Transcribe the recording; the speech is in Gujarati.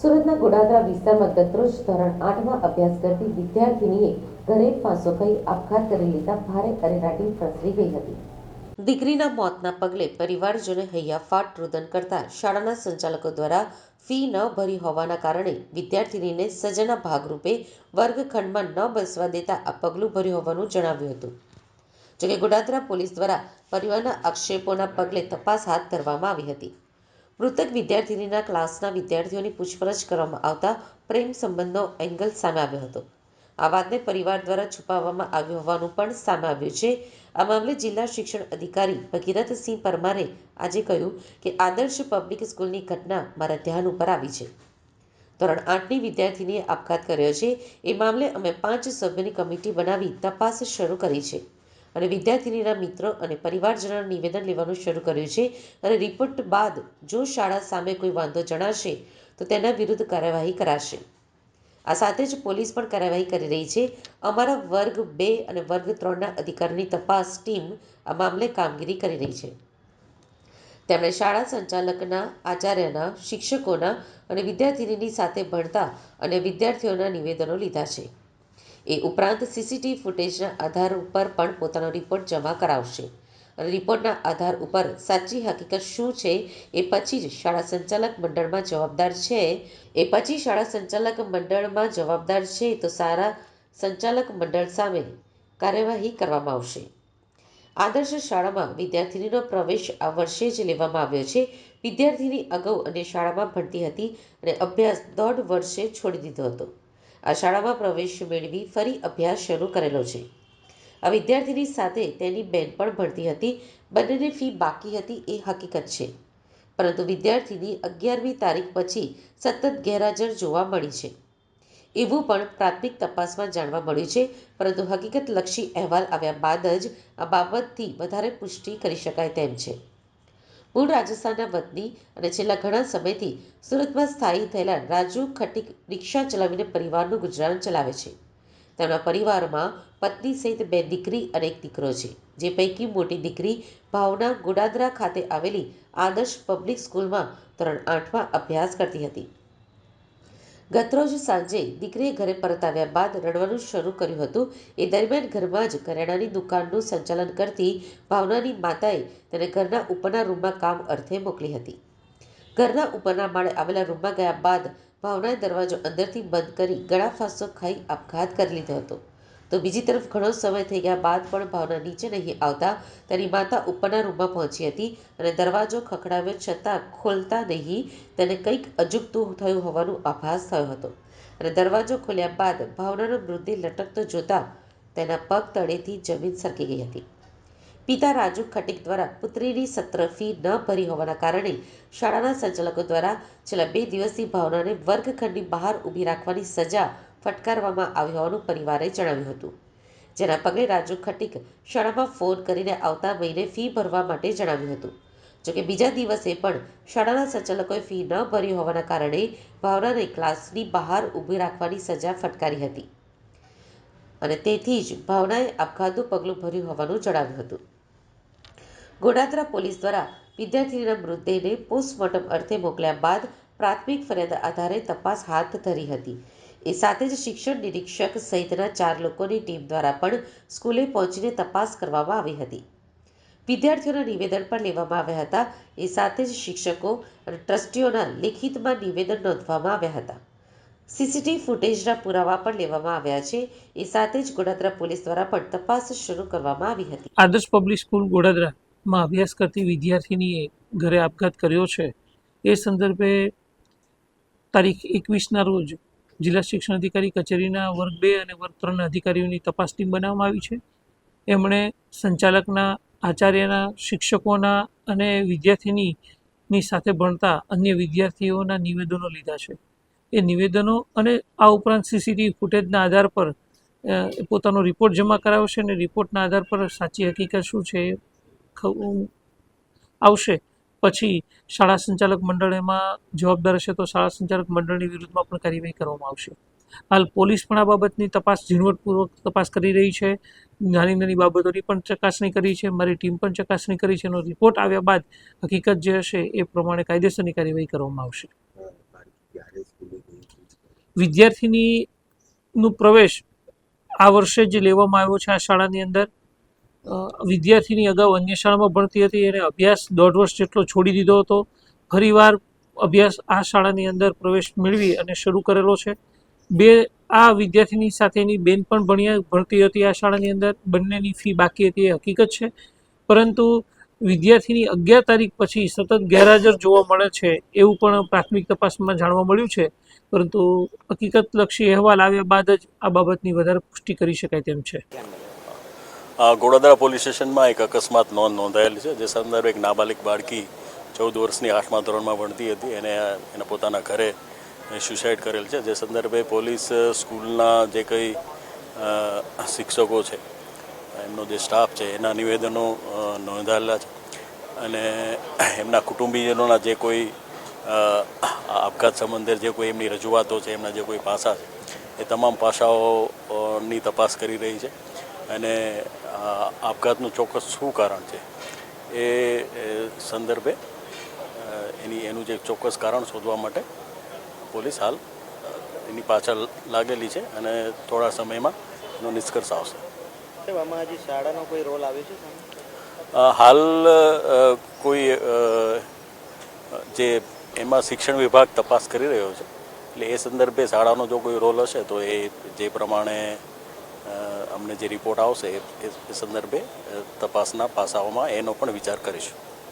સુરતના ગોડાદરા વિસ્તારમાં ગતરોજ ધોરણ આઠમાં અભ્યાસ કરતી વિદ્યાર્થિનીએ ઘરે ફાંસો ખાઈ આપઘાત કરી લેતા ભારે અરેરાટી પ્રસરી ગઈ હતી. દીકરીના મોતના પગલે પરિવારજોને હૈયાફાટ રુદન કરતા શાળાના સંચાલકો દ્વારા ફી ન ભરી હોવાના કારણે વિદ્યાર્થિનીને સજાના ભાગરૂપે વર્ગખંડમાં ન બેસવા દેતા આ પગલું ભર્યું હોવાનું જણાવ્યું હતું. જોકે ગોડાદરા પોલીસ દ્વારા પરિવારના આક્ષેપોના પગલે તપાસ હાથ ધરવામાં આવી હતી. મૃતક વિદ્યાર્થિનીના ક્લાસના વિદ્યાર્થીઓની પૂછપરછ કરવામાં આવતા પ્રેમ સંબંધનો એંગલ સામે આવ્યો હતો. આ વાતને પરિવાર દ્વારા છુપાવવામાં આવ્યું હોવાનું પણ સામે આવ્યું છે. આ મામલે જિલ્લા શિક્ષણ અધિકારી ભગીરથસિંહ પરમારે આજે કહ્યું કે આદર્શ પબ્લિક સ્કૂલની ઘટના મારા ધ્યાન ઉપર આવી છે. ધોરણ આઠની વિદ્યાર્થીનીએ આપઘાત કર્યો છે. એ મામલે અમે પાંચ સભ્યોની કમિટી બનાવી તપાસ શરૂ કરી છે. અને વિદ્યાર્થીનીના મિત્રો અને પરિવારજનોનું નિવેદન લેવાનું શરૂ કર્યું છે અને રિપોર્ટ બાદ જો શાળા સામે કોઈ વાંધો જણાશે, તો તેના વિરુદ્ધ કાર્યવાહી કરાશે. આ સાથે જ પોલીસ પણ કાર્યવાહી કરી રહી છે. અમારા વર્ગ બે અને વર્ગ ત્રણના અધિકારીની તપાસ ટીમ આ મામલે કામગીરી કરી રહી છે. તેમણે શાળા સંચાલકના, આચાર્યના, શિક્ષકોના અને વિદ્યાર્થિનીની સાથે ભણતા અને વિદ્યાર્થીઓના નિવેદનો લીધા છે. એ ઉપરાંત સીસીટીવી ફૂટેજના આધાર ઉપર પણ પોતાનો રિપોર્ટ જમા કરાવશે. અને રિપોર્ટના આધાર ઉપર સાચી હકીકત શું છે એ પછી જ શાળા સંચાલક મંડળમાં જવાબદાર છે. એ પછી શાળા સંચાલક મંડળમાં જવાબદાર છે તો સારા સંચાલક મંડળ સામે કાર્યવાહી કરવામાં આવશે. આદર્શ શાળામાં વિદ્યાર્થીનીનો પ્રવેશ આ વર્ષે જ લેવામાં આવ્યો છે. વિદ્યાર્થીની અગાઉ અને શાળામાં ભણતી હતી અને અભ્યાસ દોઢ વર્ષે છોડી દીધો હતો. આ શાળામાં પ્રવેશ મેળવી ફરી અભ્યાસ શરૂ કરેલો છે. આ વિદ્યાર્થીની સાથે તેની બેન પણ ભણતી હતી. બંનેની ફી બાકી હતી એ હકીકત છે. પરંતુ વિદ્યાર્થીની અગિયારમી તારીખ પછી સતત ગેરહાજર જોવા મળી છે. એવું પણ પ્રાથમિક તપાસમાં જાણવા મળ્યું છે, પરંતુ હકીકતલક્ષી અહેવાલ આવ્યા બાદ જ આ બાબતથી વધારે પુષ્ટિ કરી શકાય તેમ છે. મૂળ રાજસ્થાનના વતની અને છેલ્લા ઘણા સમયથી સુરતમાં સ્થાયી થયેલા રાજુ ખટીક રિક્ષા ચલાવીને પરિવારનું ગુજરાન ચલાવે છે. તેમના પરિવારમાં પત્ની સહિત બે દીકરી અને એક દીકરો છે, જે પૈકી મોટી દીકરી ભાવના ગોડાદરા ખાતે આવેલી આદર્શ પબ્લિક સ્કૂલમાં ધોરણ આઠમાં અભ્યાસ કરતી હતી. ગતરોજ સાંજે દીકરીએ ઘરે પરત આવ્યા બાદ રડવાનું શરૂ કર્યું હતું. એ દરમિયાન ઘરમાં જ કરિયાણાની દુકાનનું સંચાલન કરતી ભાવનાની માતાએ તેને ઘરના ઉપરના રૂમમાં કામ અર્થે મોકલી હતી. ઘરના ઉપરના માળે આવેલા રૂમમાં ગયા બાદ ભાવનાએ દરવાજો અંદરથી બંધ કરી ગળા ફાંસો ખાઈ આપઘાત કરી લીધો હતો. તો બીજી તરફ ઘણો સમય થઈ ગયા બાદ પણ ભાવના નીચે નહીં આવતા તેની માતા ઉપરના રૂમમાં પહોંચી હતી અને દરવાજો ખખડાવ્યો છતાં ખોલતા નહીં. તેને કંઈક અજુગતું થયું હોવાનો આભાસ થયો હતો. અને દરવાજો ખોલ્યા બાદ ભાવનાનો મૃતદેહ લટકતો જોતા તેના પગ તળેથી જમીન સરકી ગઈ હતી. પિતા રાજુ ખટીક દ્વારા પુત્રીની સત્ર ફી ન ભરી હોવાના કારણે શાળાના સંચાલકો દ્વારા છેલ્લા બે દિવસથી ભાવનાને વર્ગખંડની બહાર ઊભી રાખવાની સજા ફટકારવામાં આવ્યો હોવાનું પરિવારે જણાવ્યું હતું. જેના પગલે રાજુ ખટીક શાળામાં ફોન કરીને આવતા મહિને ફી ભરવા માટે જણાવ્યું હતું. જોકે બીજા દિવસે પણ શાળાના સંચાલકોએ ફી ન ભરી હોવાના કારણે ભાવનાને ક્લાસની બહાર ઊભી રાખવાની સજા ફટકારી હતી. અને તેથી જ ભાવનાએ આપઘાતનું પગલું ભર્યું હોવાનું જણાવ્યું હતું. ગોડાદરા પોલીસ દ્વારા વિદ્યાર્થીના મૃતદેહને પોસ્ટમોર્ટમ અર્થે મોકલ્યા બાદ પ્રાથમિક ફરિયાદ આધારે તપાસ હાથ ધરી હતી. એ સાથે જ શિક્ષણ નિરીક્ષક સહિતના ચાર લોકોની ટીમ દ્વારા પણ સ્કૂલે પહોંચીને તપાસ કરવામાં આવી હતી. વિદ્યાર્થીઓના નિવેદન પણ લેવામાં આવ્યા હતા. એ સાથે જ શિક્ષકો અને ટ્રસ્ટીઓના લેખિતમાં નિવેદન નોંધવામાં આવ્યા હતા. સીસીટીવી ફૂટેજના પુરાવા પણ લેવામાં આવ્યા છે. એ સાથે જ ગોડાદરા પોલીસ દ્વારા પણ તપાસ શરૂ કરવામાં આવી હતી. આદર્શ પબ્લિક સ્કૂલ ગોડાદરામાં અભ્યાસ કરતી વિદ્યાર્થીનીએ ઘરે આપઘાત કર્યો છે. એ સંદર્ભે તારીખ એકવીસના રોજ જિલ્લા શિક્ષણ અધિકારી કચેરીના વર્ગ બે અને વર્ગ ત્રણના અધિકારીઓની તપાસ ટીમ બનાવવામાં આવી છે. એમણે સંચાલકના, આચાર્યના, શિક્ષકોના અને વિદ્યાર્થીની સાથે ભણતા અન્ય વિદ્યાર્થીઓના નિવેદનો લીધા છે. એ નિવેદનો અને આ ઉપરાંત સીસીટીવી ફૂટેજના આધાર પર પોતાનો રિપોર્ટ જમા કરાવશે અને રિપોર્ટના આધાર પર સાચી હકીકત શું છે આવશે. પછી શાળા સંચાલક મંડળ એમાં જવાબદાર હશે તો શાળા સંચાલક મંડળની વિરુદ્ધમાં પણ કાર્યવાહી કરવામાં આવશે. હાલ પોલીસ પણ આ બાબતની તપાસ ઝીણવટપૂર્વક તપાસ કરી રહી છે. નાની નાની બાબતોની પણ ચકાસણી કરી છે. મારી ટીમ પણ ચકાસણી કરી છે. એનો રિપોર્ટ આવ્યા બાદ હકીકત જે હશે એ પ્રમાણે કાયદેસરની કાર્યવાહી કરવામાં આવશે. વિદ્યાર્થીની નું પ્રવેશ આ વર્ષે જ લેવામાં આવ્યો છે આ શાળાની અંદર. વિદ્યાર્થીની અગાઉ અન્ય શાળામાં ભણતી હતી, એને અભ્યાસ દોઢ વર્ષ જેટલો છોડી દીધો હતો. ફરીવાર અભ્યાસ આ શાળાની અંદર પ્રવેશ મેળવી અને શરૂ કરેલો છે. બે, આ વિદ્યાર્થીની સાથેની બેન પણ ભણ્યા, ભણતી હતી આ શાળાની અંદર. બંનેની ફી બાકી હતી, એ હકીકત છે. પરંતુ વિદ્યાર્થીની અગિયાર તારીખ પછી સતત ગેરહાજર જોવા મળે છે, એવું પણ પ્રાથમિક તપાસમાં જાણવા મળ્યું છે. પરંતુ હકીકતલક્ષી અહેવાલ આવ્યા બાદ જ આ બાબતની વધારે પુષ્ટિ કરી શકાય તેમ છે. આ ગોડાદરા પોલીસ સ્ટેશનમાં એક અકસ્માત નોંધ નોંધાયેલી છે, જે સંદર્ભે એક નાબાલિક બાળકી ચૌદ વર્ષની આઠમા ધોરણમાં ભણતી હતી. એને, એના પોતાના ઘરે સ્યુસાઇડ કરેલ છે, જે સંદર્ભે પોલીસ સ્કૂલના જે કંઈ શિક્ષકો છે, એમનો જે સ્ટાફ છે, એના નિવેદનો નોંધાયેલા છે. અને એમના કુટુંબીજનોના જે કોઈ આપઘાત સંબંધે જે કોઈ એમની રજૂઆતો છે, એમના જે કોઈ પાસા છે, એ તમામ પાસાઓની તપાસ કરી રહી છે. અને આપઘાતનું ચોક્કસ શું કારણ છે? એ સંદર્ભે એની એનું જે ચોક્કસ કારણ શોધવા માટે પોલીસ હાલ એની પાછળ લાગેલી છે અને થોડા સમયમાં એનો નિષ્કર્ષ આવશે. સાહેબ શાળાનો કોઈ રોલ આવ્યો છે હાલ કોઈ જે એમાં શિક્ષણ વિભાગ તપાસ કરી રહ્યો છે એટલે એ સંદર્ભે શાળાનો જો કોઈ રોલ હશે તો એ જે પ્રમાણે અમને જે રિપોર્ટ આવશે એ સંદર્ભે તપાસના પાસાઓમાં એનો પણ વિચાર કરીશું.